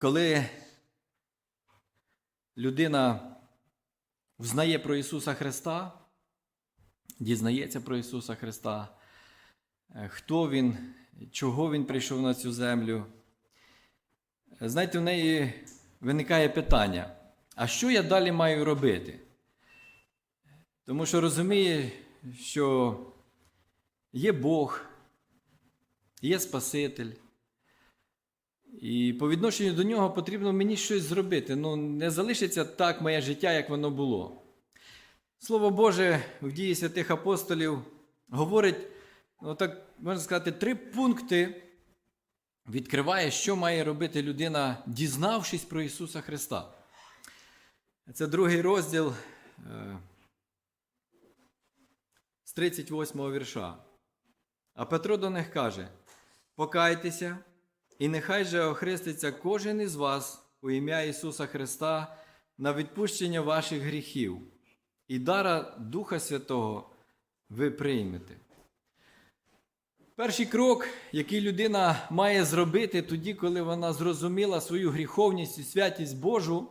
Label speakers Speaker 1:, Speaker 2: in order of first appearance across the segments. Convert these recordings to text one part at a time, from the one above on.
Speaker 1: Коли людина взнає про Ісуса Христа, дізнається про Ісуса Христа, е, хто Він, чого Він прийшов на цю землю, е, знаєте, в неї виникає питання: а що я далі маю робити? Тому що розуміє, що є Бог, є Спаситель. І по відношенню до нього потрібно мені щось зробити. Ну, не залишиться так моє життя, як воно було. Слово Боже в дії святих апостолів говорить, ну так можна сказати, три пункти відкриває, що має робити людина, дізнавшись про Ісуса Христа. Це другий розділ е, з 38 вірша. А Петро до них каже: Покайтеся, і нехай же охреститься кожен із вас у ім'я Ісуса Христа на відпущення ваших гріхів, і дара Духа Святого ви приймете. Перший крок, який людина має зробити тоді, коли вона зрозуміла свою гріховність і святість Божу,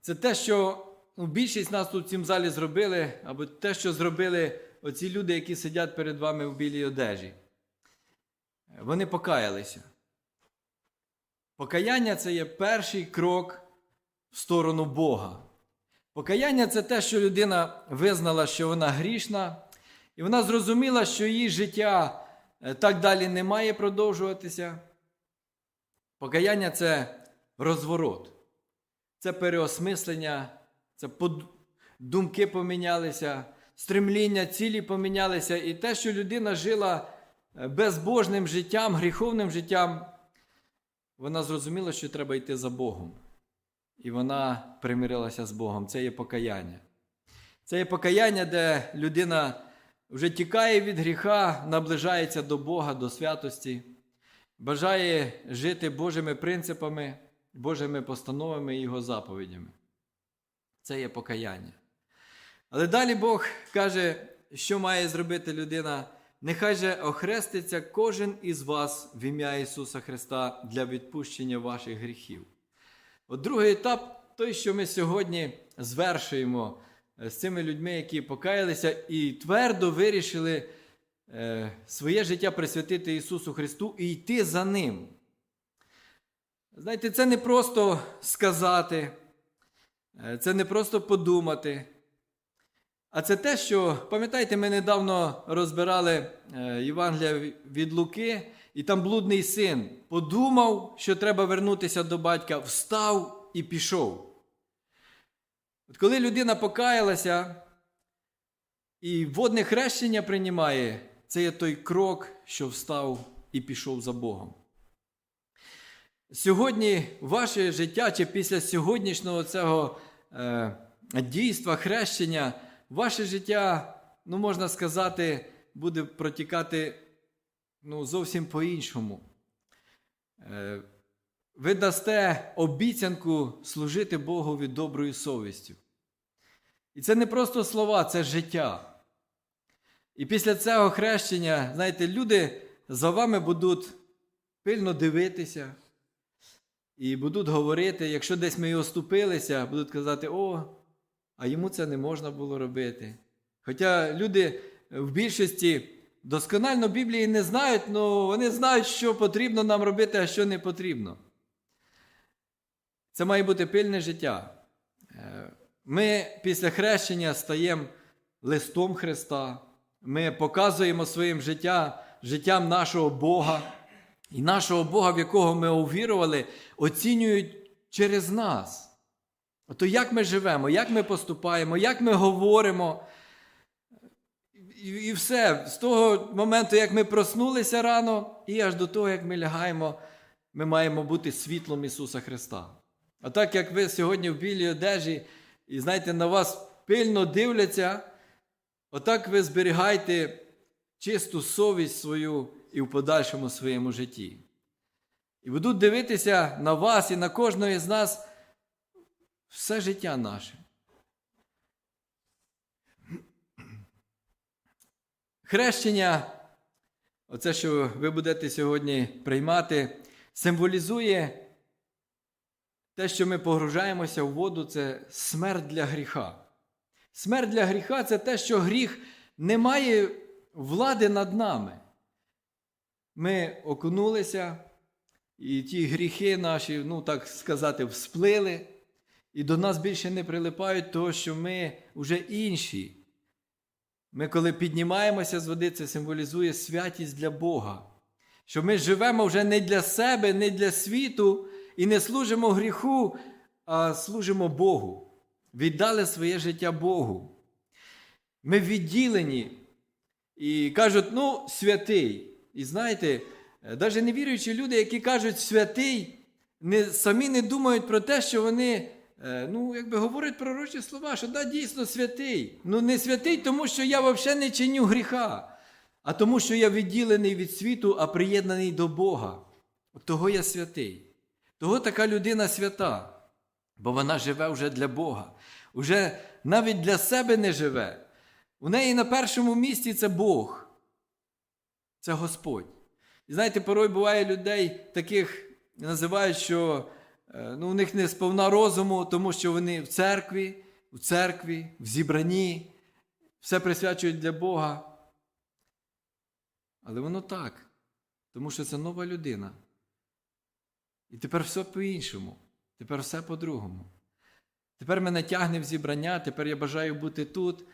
Speaker 1: це те, що ну, більшість нас тут в цім залі зробили, або те, що зробили оці люди, які сидять перед вами в білій одежі. Вони покаялися. Покаяння це є перший крок в сторону Бога. Покаяння це те, що людина визнала, що вона грішна, і вона зрозуміла, що її життя е, так далі не має продовжуватися. Покаяння це розворот, це переосмислення, це думки помінялися, стремління, цілі помінялися, і те, що людина жила е, безбожним життям, гріховним життям, вона зрозуміла, що треба йти за Богом. І вона примирилася з Богом. Це є покаяння. Це є покаяння, де людина вже тікає від гріха, наближається до Бога, до святості, бажає жити Божими принципами, Божими постановами і Його заповідями. Це є покаяння. Але далі Бог каже, що має зробити людина. Нехай же охреститься кожен із вас в ім'я Ісуса Христа для відпущення ваших гріхів. От другий етап той, що ми сьогодні звершуємо е, з цими людьми, які покаялися і твердо вирішили е, своє життя присвятити Ісусу Христу і йти за Ним. Знаєте, це не просто сказати, е, це не просто подумати. А це те, що, пам'ятаєте, ми недавно розбирали е, Євангелія від Луки, і там блудний син подумав, що треба вернутися до батька, встав і пішов. От коли людина покаялася і водне хрещення приймає, це є той крок, що встав і пішов за Богом. Сьогодні ваше життя, чи після сьогоднішнього цього е, дійства хрещення, ваше життя, ну можна сказати, буде протікати ну, зовсім по-іншому. Е, Ви дасте обіцянку служити Богові доброю совістю. І це не просто слова, це життя. І після цього хрещення, знаєте, люди за вами будуть пильно дивитися і будуть говорити, якщо десь ми і оступилися, будуть казати, о, а йому це не можна було робити. Хоча люди в більшості досконально Біблії не знають, але вони знають, що потрібно нам робити, а що не потрібно. Це має бути пильне життя. Е, Ми після хрещення стаємо листом Христа. Ми показуємо своїм життям, життям нашого Бога. І нашого Бога, в якого ми увірували, оцінюють через нас. То як ми живемо, як ми поступаємо, як ми говоримо. І, і все, з того моменту, як ми проснулися рано, і аж до того, як ми лягаємо, ми маємо бути світлом Ісуса Христа. А так як ви сьогодні в білій одежі, і знаєте, на вас пильно дивляться, отак ви зберігайте чисту совість свою і в подальшому своєму житті. І будуть дивитися на вас і на кожного з нас все життя наше. Хрещення, оце, що ви будете сьогодні приймати, символізує те, що ми погружаємося в воду, це смерть для гріха. Смерть для гріха це те, що гріх не має влади над нами. Ми окунулися, і ті гріхи наші, ну так сказати, всплили, і до нас більше не прилипають, тому що ми вже інші. Ми, коли піднімаємося з води, це символізує святість для Бога. Що ми живемо вже не для себе, не для світу і не служимо гріху, а служимо Богу. Віддали своє життя Богу. Ми відділені і кажуть, ну, святий. І знаєте, навіть невіруючі люди, які кажуть святий, не, самі не думають про те, що вони ну, якби говорять пророчі слова, що да, дійсно святий. Ну, не святий, тому що я взагалі не чиню гріха, а тому, що я відділений від світу, а приєднаний до Бога. Того я святий. Того така людина свята, бо вона живе вже для Бога. Уже навіть для себе не живе. У неї на першому місці це Бог, це Господь. І знаєте, порой буває людей таких називають, що е, ну, у них не сповна розуму, тому що вони в церкві, в церкві, в зібранні, все присвячують для Бога. Але воно так, тому що це нова людина. І тепер все по-іншому, тепер все по-другому. Тепер мене тягне в зібрання, тепер я бажаю бути тут.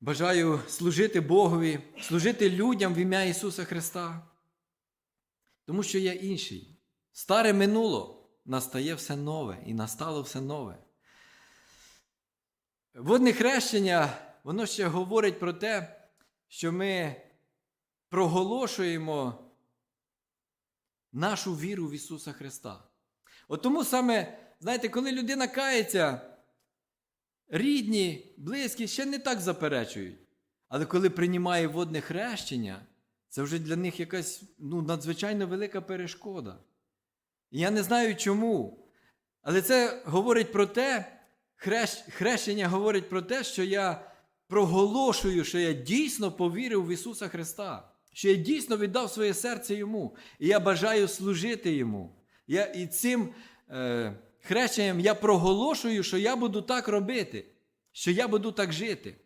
Speaker 1: Бажаю служити Богові, служити людям в ім'я Ісуса Христа. Тому що я інший. Старе минуло, настає все нове і настало все нове. Водне хрещення, воно ще говорить про те, що ми проголошуємо нашу віру в Ісуса Христа. От тому саме, знаєте, коли людина кається, рідні, близькі ще не так заперечують. Але коли приймає водне хрещення, це вже для них якась ну, надзвичайно велика перешкода. Я не знаю чому. Але це говорить про те, хрещ, хрещення говорить про те, що я проголошую, що я дійсно повірив в Ісуса Христа, що я дійсно віддав своє серце Йому, і я бажаю служити Йому. Я, І цим е, хрещенням я проголошую, що я буду так робити, що я буду так жити.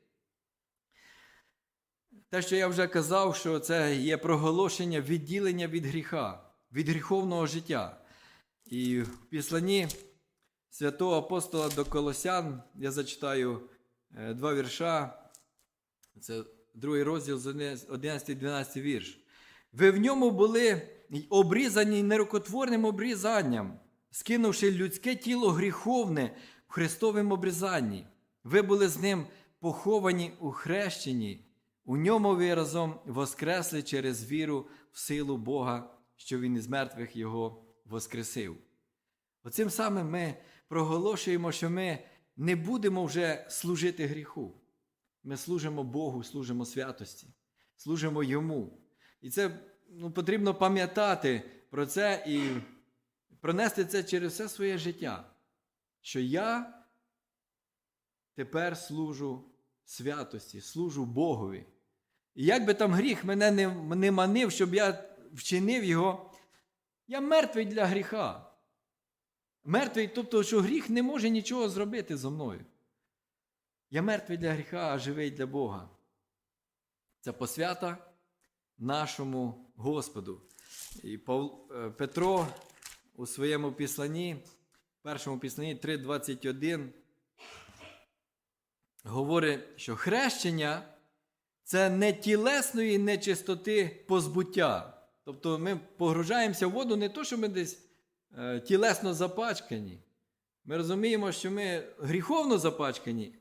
Speaker 1: Те, що я вже казав, що це є проголошення відділення від гріха, від гріховного життя. І в післанні святого апостола до Колосян я зачитаю е, два вірша. Це другий розділ, 11-12 вірш. Ви в ньому були обрізані нерукотворним обрізанням, скинувши людське тіло гріховне в Христовому обрізанні. Ви були з ним поховані у хрещенні. У ньому ви разом воскресли через віру в силу Бога, що Він із мертвих Його воскресив. Оцим самим ми проголошуємо, що ми не будемо вже служити гріху. Ми служимо Богу, служимо святості, служимо Йому. І це ну, потрібно пам'ятати про це і пронести це через все своє життя, що я тепер служу святості, служу Богові. І як би там гріх мене не, не манив, щоб я вчинив його, я мертвий для гріха. Мертвий, тобто, що гріх не може нічого зробити зо мною. Я мертвий для гріха, а живий для Бога. Це посвята нашому Господу. І Павл, Петро у своєму післанні, першому післанні 3.21, говорить, що хрещення це не тілесної нечистоти позбуття. Тобто ми погружаємося в воду не то, що ми десь е, тілесно запачкані. Ми розуміємо, що ми гріховно запачкані,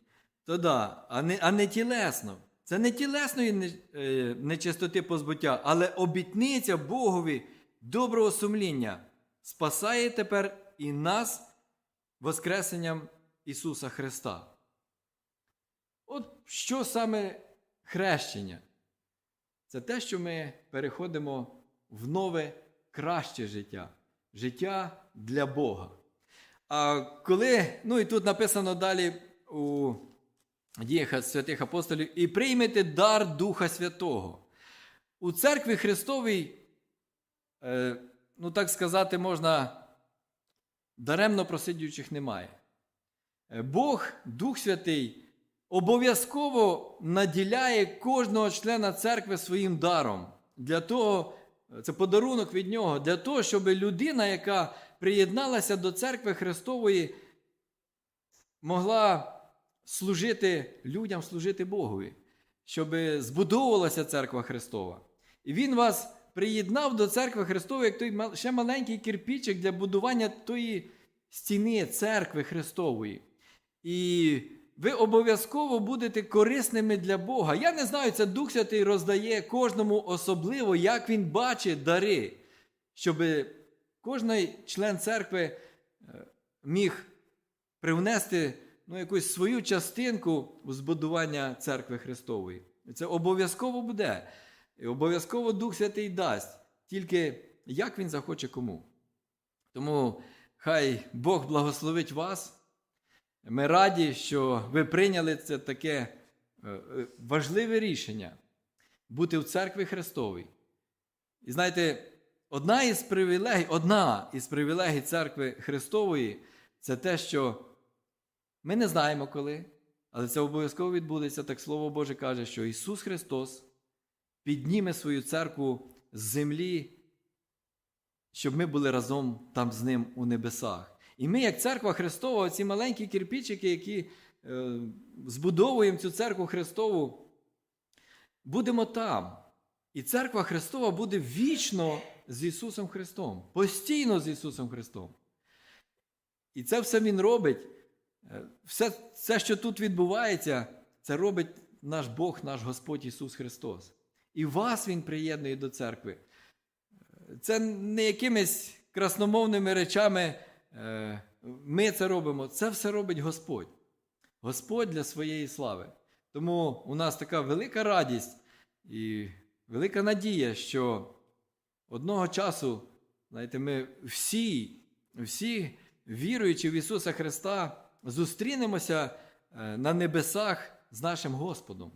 Speaker 1: то да, а не, а не тілесно. Це не тілесної е, нечистоти позбуття, але обітниця Богові доброго сумління спасає тепер і нас Воскресенням Ісуса Христа. От що саме хрещення? Це те, що ми переходимо в нове краще життя, життя для Бога. А коли, ну і тут написано далі у діях святих апостолів, і приймете дар Духа Святого. У церкві Христовій, ну так сказати, можна даремно просидючих немає. Е, Бог, Дух Святий, обов'язково наділяє кожного члена церкви своїм даром. Для того, це подарунок від нього, для того, щоб людина, яка приєдналася до церкви Христової, могла служити людям, служити Богові, щоб збудовувалася церква Христова. І Він вас приєднав до церкви Христової, як той ще маленький кирпічик для будування тої стіни церкви Христової. І ви обов'язково будете корисними для Бога. Я не знаю, це Дух Святий роздає кожному особливо, як він бачить дари, щоб кожен член церкви е, міг привнести ну, якусь свою частинку у збудування церкви Христової. Це обов'язково буде. І обов'язково Дух Святий дасть. Тільки як він захоче кому. Тому хай Бог благословить вас. Ми раді, що ви прийняли це таке е, важливе рішення бути в церкві Христовій. І знаєте, одна із привілегій, одна із привілегій церкви Христової це те, що ми не знаємо коли, але це обов'язково відбудеться. Так Слово Боже каже, що Ісус Христос підніме свою церкву з землі, щоб ми були разом там з Ним у небесах. І ми, як церква Христова, ці маленькі кирпичики, які е, збудовуємо цю церкву Христову, будемо там. І церква Христова буде вічно з Ісусом Христом, постійно з Ісусом Христом. І це все Він робить. Е, Все, все, що тут відбувається, це робить наш Бог, наш Господь Ісус Христос. І вас Він приєднує до церкви. Це не якимись красномовними речами ми це робимо. Це все робить Господь. Господь для своєї слави. Тому у нас така велика радість і велика надія, що одного часу, знаєте, ми всі, всі віруючи в Ісуса Христа, зустрінемося е, на небесах з нашим Господом.